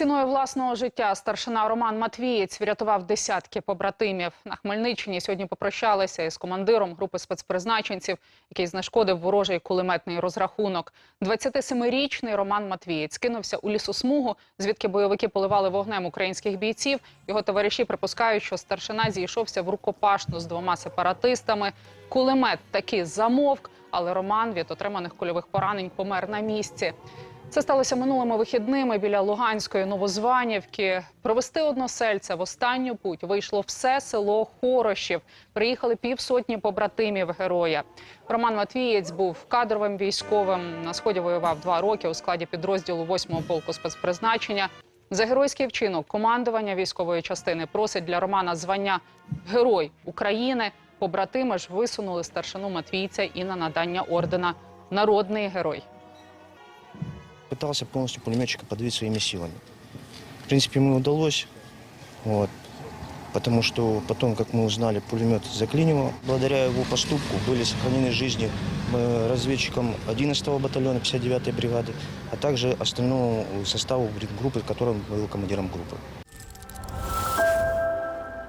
Ціною власного життя старшина Роман Матвієць врятував десятки побратимів. На Хмельниччині сьогодні попрощалися із командиром групи спецпризначенців, який знешкодив ворожий кулеметний розрахунок. 27-річний Роман Матвієць кинувся у лісосмугу, звідки бойовики поливали вогнем українських бійців. Його товариші припускають, що старшина зійшовся в рукопашну з двома сепаратистами. Кулемет таки замовк, але Роман від отриманих кульових поранень помер на місці. Це сталося минулими вихідними біля Луганської Новозванівки. Провести односельця в останню путь вийшло все село Хорошів. Приїхали півсотні побратимів героя. Роман Матвієць був кадровим військовим. На сході воював два роки у складі підрозділу 8-го полку спецпризначення. За геройський вчинок командування військової частини просить для Романа звання Герой України. Побратими ж висунули старшину Матвійця і на надання ордена Народний герой. Пытался полностью пулеметчика подавить своими силами. В принципе, ему удалось, вот, потому что потом, как мы узнали, пулемет заклинило. Благодаря его поступку были сохранены жизни э, разведчикам 11-го батальона 59-й бригады, а также остальному составу группы, которым был командиром группы.